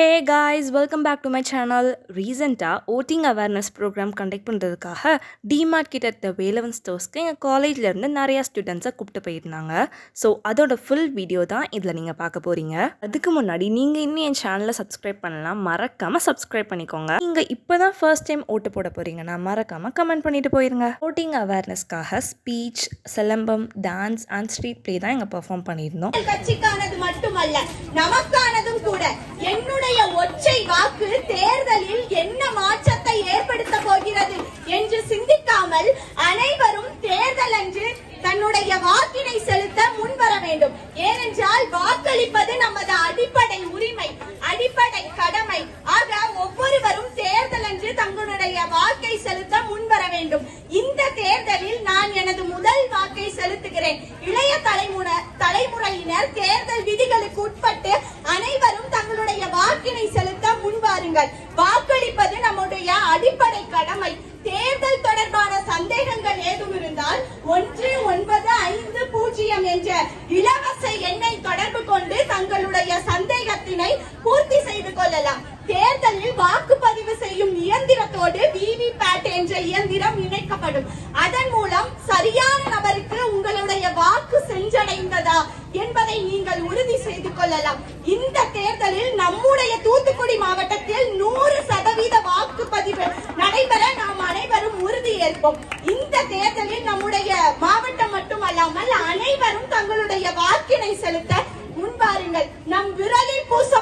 Hey guys welcome back to my channel ரீசெண்டாக voting awareness program conduct பண்ணுறதுக்காக DMart கிட்ட இருக்க வேலவன் ஸ்டோர்ஸ்க்கு எங்கள் காலேஜ்லேருந்து நிறையா ஸ்டூடெண்ட்ஸை கூப்பிட்டு போயிருந்தாங்க. ஸோ அதோட ஃபுல் வீடியோ தான் இதில் நீங்கள் பார்க்க போகிறீங்க அதுக்கு முன்னாடி நீங்கள் இன்னும் என் சேனலை சப்ஸ்கிரைப் பண்ணலாம் மறக்காமல் சப்ஸ்கிரைப் பண்ணிக்கோங்க. நீங்கள் இப்போ தான் ஃபர்ஸ்ட் டைம் ஓட்டு போட போகிறீங்கன்னா மறக்காமல் கமெண்ட் பண்ணிட்டு போயிருங்க. Voting அவேர்னஸ்க்காக speech silambam dance and street play தான் இங்கே பெர்ஃபார்ம் பண்ணியிருந்தோம். கட்சிக்கானது மட்டுமல்ல நமக்கானதும் கூட. என்னுடைய ஒற்றை வாக்கு தேர்தலில் என்ன மாற்றத்தை ஏற்படுத்த போகிறது என்று சிந்திக்காமல் அனைவரும் தேர்தல் அன்று தன்னுடைய வாக்கினை செலுத்த முன்வர வேண்டும் ஏனென்றால் வாக்களிப்பது நமது அடிப்படை உரிமை அடிப்படை கடமை ஆக ஒவ்வொருவரும் தேர்தல் அன்று தங்களுடைய வாக்கை செலுத்த முன்வர வேண்டும் இந்த தேர்தலில் நான் எனது முதல் வாக்கை செலுத்துகிறேன் இளைய தலைமுறை தலைமுறையினர் தேர்தல் விதிகளுக்கு உட்பட்டு அனைவரும் தங்களுடைய வாக்கினை செலுத்த முன்வாருங்கள் வாக்களிப்பது நம்முடைய அடிப்படை கடமை. தேர்தல் தொடர்பான சந்தேகங்கள் ஏதும் இருந்தால் ஒன்று ஒன்பது ஐந்து பூஜ்ஜியம் என்ற இலவச எண்ணை தொடர்பு கொண்டு தங்களுடைய சந்தேகத்தினை பூர்த்தி செய்து கொள்ளலாம். தேர்தலில் வாக்குப்பதிவு செய்யும் இயந்திரத்தோடு விவி பேட் என்ற இயந்திரம் இணைக்கப்படும். அதன் மூலம் சரியான நபருக்கு உங்களுடைய வாக்கு சென்றடைந்ததா? என்பதை நீங்கள் உறுதி செய்து கொள்ளலாம். இந்த தேர்தலில் நம்முடைய தூத்துக்குடி மாவட்டத்தில் நூறு சதவீத வாக்குப்பதிவு நடைபெற நாம் அனைவரும் உறுதி ஏற்போம். இந்த தேர்தலில் நம்முடைய மாவட்டம் மட்டுமல்லாமல் அனைவரும் தங்களுடைய வாக்கினை செலுத்த முன்வாருங்கள். நம் விரலில் பூச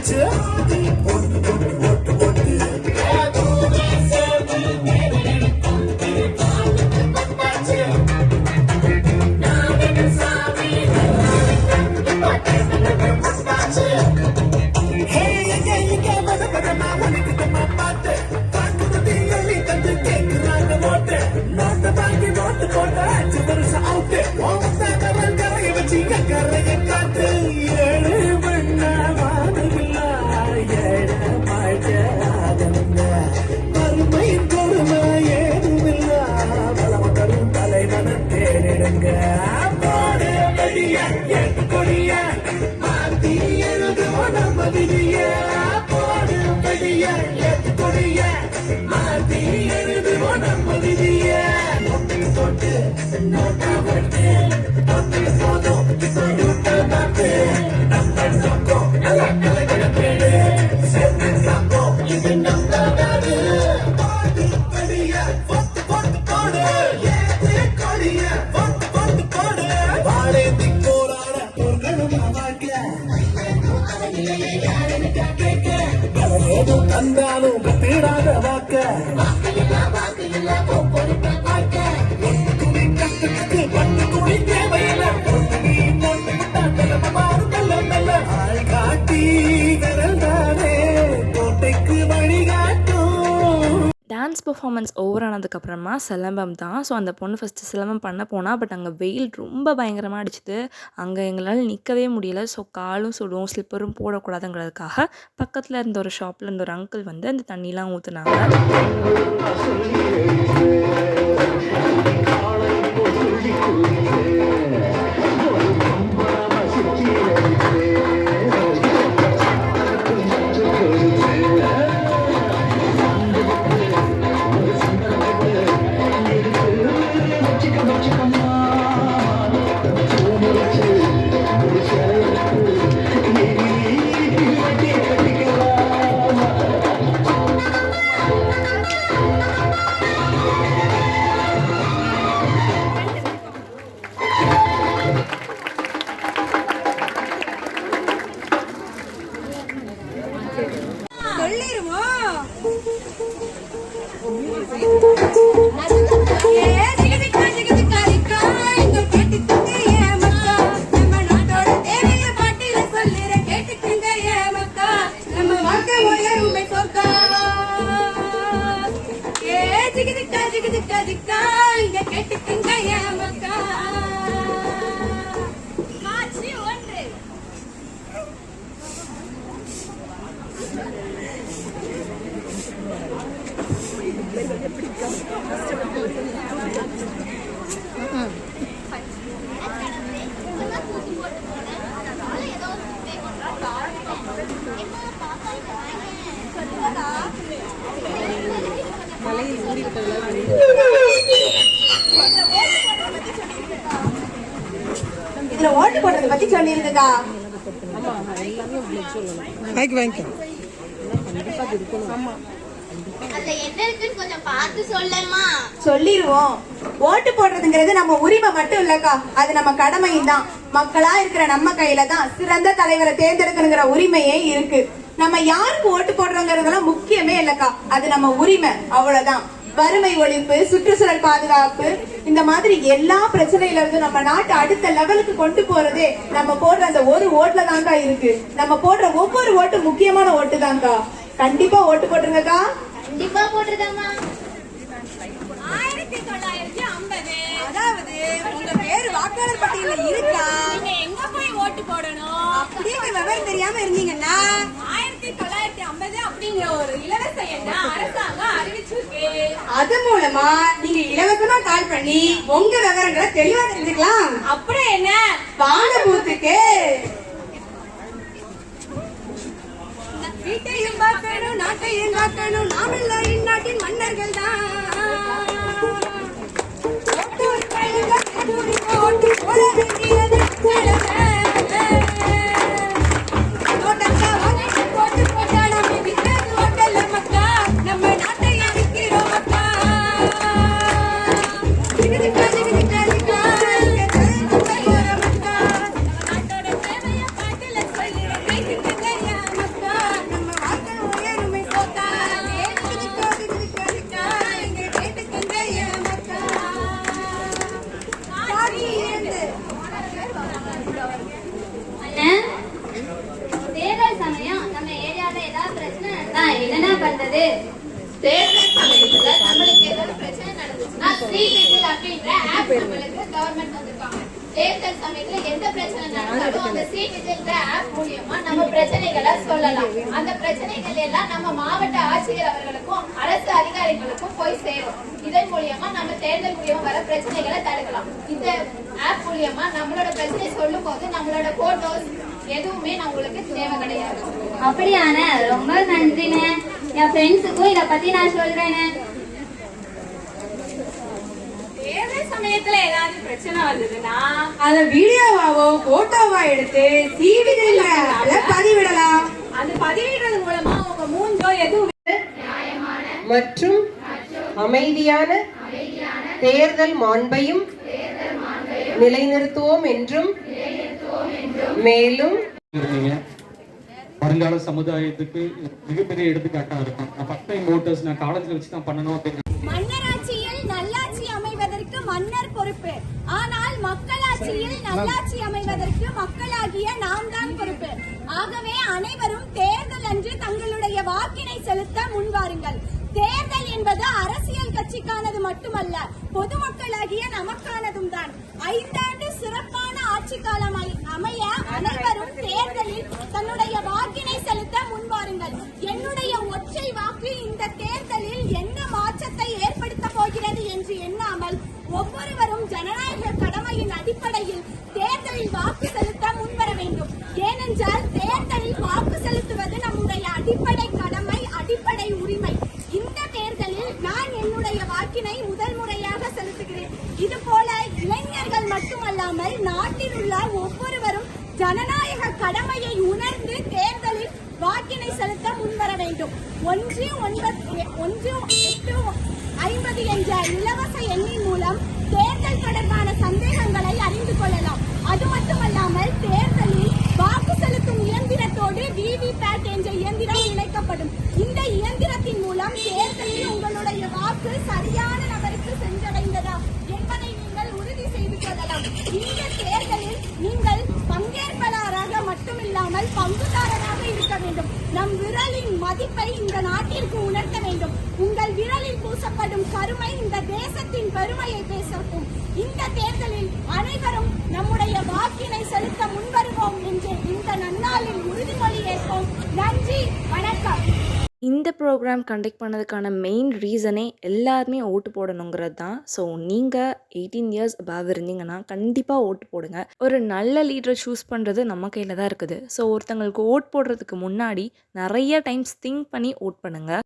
கொண்டு வந்துடுச்சு Habibi ஏதும் பர்ஃபாமன்ஸ் ஓவர் ஆனதுக்கப்புறமா சிலம்பம் தான். ஸோ அந்த பொண்ணு ஃபஸ்ட்டு சிலம்பம் பண்ண போனால் பட் அங்கே வெயில் ரொம்ப பயங்கரமாக அடிச்சுது. அங்கே எங்களால் நிற்கவே முடியல. ஸோ காலும் சுடும் ஸ்லிப்பரும் போடக்கூடாதுங்கிறதுக்காக பக்கத்தில் இருந்த ஒரு ஷாப்பில் இருந்த ஒரு அங்கிள் வந்து அந்த தண்ணிலாம் ஊற்றுனாங்க Oh, இதுல ஓட்டு போடுறத பத்தி கொஞ்சம் பார்த்து சொல்லம்மா. சொல்லிருவோம். ஓட்டு போடுறதுங்கிறது நம்ம உரிமை மட்டும் இல்லக்கா. அது நம்ம கடமையும் தான் மக்களா இருக்கிற நம்ம கையில தான் சிறந்த தலைவரை தேர்ந்தெடுக்கணுங்கிற உரிமையே இருக்கு. நம்ம யாருக்கு ஓட்டு போடுறோங்கிறதெல்லாம் முக்கியமே இல்லக்கா. அது நம்ம உரிமை. அவ்வளவுதான். வறுமை ஒழிப்பு சுற்றுச்சூழல் பாதுகாப்பு இந்த மாதிரி எல்லா பிரச்சனையில இருந்து நம்ம நாட்டை அடுத்த லெவலுக்கு கொண்டு போறதே நம்ம போடுற அந்த ஒரு ஓட்டுல தான்க்கா இருக்கு. நம்ம போடுற ஒவ்வொரு ஓட்டு முக்கியமான ஓட்டு தான்க்கா கண்டிப்பா ஓட்டு போட்டுருங்கக்கா. கண்டிப்பா போட்டுருதம்மா ஆயிரத்தி தொள்ளாயிரத்தி ஐம்பது. அதாவது உங்க பேரு வாக்காளர் பட்டியல இருக்கா? நீங்க எங்க போய் ஓட்டு போடணும்? அப்படியே விவரம் தெரியாம இருந்தீங்கன்னா ஆயிரத்தி தொள்ளாயிரத்தி ஐம்பது அப்படிங்கிற ஒரு இலவச எண்ணை அரசாங்கம் அறிவிச்சிருக்கு. அது மூலமா நீங்க இலவசமா கால் பண்ணி உங்க விவரங்களை தெளிவா தெரிஞ்சுக்கலாம். அப்புறம் என்ன? வாங்க பூத்துக்கு வீட்டையும் பார்க்கணும் நாட்டையும் காக்கணும். நாம் எல்லாம் இந்நாட்டின் மன்னர்கள் தான். ஓட்டு போட வேண்டியது சமயத்துல நடந்தாலும் அந்த சீட் விஜில்ன்ற ஆப் மூலியமா நம்ம பிரச்சனைகளை சொல்லலாம் அந்த பிரச்சனைகள் எல்லாம் நம்ம மாவட்ட ஆட்சியர் அவர்களுக்கும் அரசு அதிகாரிகளுக்கும் போய் சேரும் இதன் மூலியமா நம்ம தேர்தல் மூலியமா வர பிரச்சனைகளை தடுக்கலாம் இந்த ஆப் மூலியமா நம்மளோட பிரச்சனை சொல்லும் போது நம்மளோட போட்டோஸ் எதுவுமே நம்மளுக்கு தேவை கிடையாது அப்படியாண்ணே? ரொம்ப நன்றிண்ணே. என் ஃப்ரெண்ட்ஸுக்கும் இதை பத்தி நான் சொல்றேனே தேர்தல் சமயத்துல ஏதாவது பிரச்சனை வந்ததுன்னா அத வீடியோவாவோ போட்டோவா எடுத்து டிவில பதிவிடலாம். அது பதிவிடுறது மூலமா உங்க மூஞ்சோ எதுவும் மற்றும் அமைதியான தேர்தல் மாண்பையும் நிலைநிறுத்துவோம் என்றும் மேலும் இருக்கீங்க. வருங்கால சமுதாயத்துக்கு மிகப்பெரிய எடுத்துக்காட்டா இருக்கும். நான் ஃபர்ஸ்ட் டைம் ஓட்டர்ஸ் நான் காலேஜ்ல வச்சு தான் பண்ணணும் அப்படின்னு மன்னராட்சியில் நல்லாட்சி அமைவதற்கு மன்னர் பொறுப்பு ஆனால் மக்களாட்சியில் நல்லாட்சி அமைவதற்கு மக்களாகிய நாம் தான் பொறுப்பு. ஆகவே அனைவரும் தேர்தல் அன்று தங்களுடைய வாக்கினை செலுத்த முன்வாருங்கள். தேர்தல் என்பது அரசியல் கட்சிக்கானது மட்டுமல்ல பொதுமக்களாகிய நமக்கானதும் தான் ஐந்தாண்டு சிறப்பான ஆட்சி காலம் அமை- அமைய அனைவரும் தேர்தலில் தன்னுடைய வாக்கினை செலுத்த முன்வாருங்கள். என்னுடைய ஒற்றை வாக்கு இந்த தேர்தலில் என்ன மாற்றத்தை ஏற்படுத்த போகிறது என்று எண்ணாமல் ஒவ்வொருவரும் ஜனநாயக கடமையின் அடிப்படையில் தேர்தலில் வாக்கு செலுத்த முன்வர வேண்டும். ஏனென்றால் தேர்தலில் வாக்கு செலுத்துவது நம்முடைய அடிப்படை கடமை அடிப்படை உரிமை. இந்த தேர்தலில் நான் என்னுடைய வாக்கினை முதல் முறையாக செலுத்துகிறேன். இது போல இளைஞர்கள் மட்டுமல்லாமல் நாட்டில் உள்ள ஒவ்வொருவரும் ஜனநாயக கடமையை உணர்ந்து தேர்தலில் வாக்கினை செலுத்த முன்வர வேண்டும் ஒன்று ஒன்பது ஒன்று எட்டு ஐம்பது என்ற இலவச எண்ணின் மூலம் தேர்தல் தொடர்பான சந்தேகங்களை அறிந்து கொள்ளலாம். அது மட்டுமல்லாமல் தேர்தலில் வாக்கு செலுத்தும் இயந்திரத்தோடு விவிபேட் என்ற இயந்திரம் இணைக்கப்படும். இந்த இயந்திரத்தின் மூலம் தேர்தலில் உங்களுடைய வாக்கு சரியான நபருக்கு சென்றடைந்ததா என்பதை நீங்கள் உறுதி செய்து கொள்ளலாம் இந்த தேர்தலில் நீங்கள் பங்கேற்பாளராக மட்டுமில்லாமல் பங்குதாரராக இருக்க வேண்டும் நம் விரலின் மதிப்பை இந்த நாட்டிற்கு உணர்த்த வேண்டும். உங்கள் விரலில் பூசப்படும் கருமை இந்த தேசத்தின் பெருமையை பேசட்டும். இந்த தேர்தலில் அனைவரும் நம்முடைய வாக்கினை செலுத்த முன்வருவோம் என்று இந்த நன்னாளில் உறுதிமொழி ஏற்போம் நன்றி வணக்கம். இந்த ப்ரோக்ராம் கண்டக்ட் பண்ணதுக்கான மெயின் ரீசனே எல்லாருமே ஓட்டு போடணுங்கிறது தான். ஸோ நீங்கள் எயிட்டீன் இயர்ஸ் அபாவ் இருந்தீங்கன்னா கண்டிப்பாக ஓட்டு போடுங்க. ஒரு நல்ல லீடரை சூஸ் பண்ணுறது நம்ம கையில் தான் இருக்குது. ஸோ ஒருத்தங்களுக்கு ஓட் போடுறதுக்கு முன்னாடி நிறைய டைம்ஸ் திங்க் பண்ணி ஓட் பண்ணுங்கள்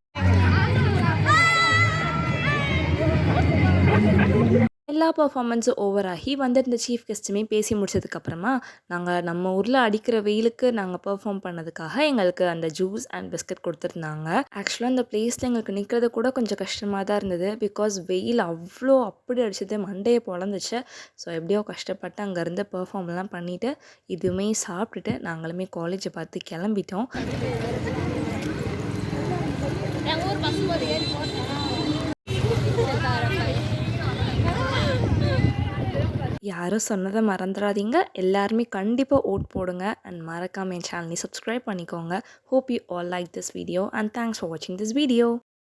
எல்லா பர்ஃபார்மன்ஸும் ஓவர் ஆகி வந்திருந்த சீஃப் கெஸ்ட்டுமே பேசி முடிச்சதுக்கப்புறமா நாங்கள் நம்ம ஊரில் அடிக்கிற வெயிலுக்கு நாங்கள் பெர்ஃபார்ம் பண்ணதுக்காக எங்களுக்கு அந்த ஜூஸ் அண்ட் பிஸ்கட் கொடுத்துருந்தாங்க. ஆக்சுவலாக அந்த பிளேஸில் எங்களுக்கு நிற்கிறது கூட கொஞ்சம் கஷ்டமாக தான் இருந்தது. பிகாஸ் வெயில் அவ்வளோ அப்படி அடிச்சது மண்டையை பொழந்துச்சு. ஸோ எப்படியோ கஷ்டப்பட்டு அங்கேருந்து பெர்ஃபார்ம்லாம் பண்ணிவிட்டு இதுவுமே சாப்பிட்டுட்டு நாங்களுமே காலேஜை பார்த்து கிளம்பிட்டோம். யாரும் சொன்னதை மறந்துடாதீங்க. எல்லாருமே கண்டிப்பாக ஓட் போடுங்க. அண்ட் மறக்காம என் சேனலை சப்ஸ்கிரைப் பண்ணிக்கோங்க. Hope you all like this video and thanks for வாட்சிங் திஸ் வீடியோ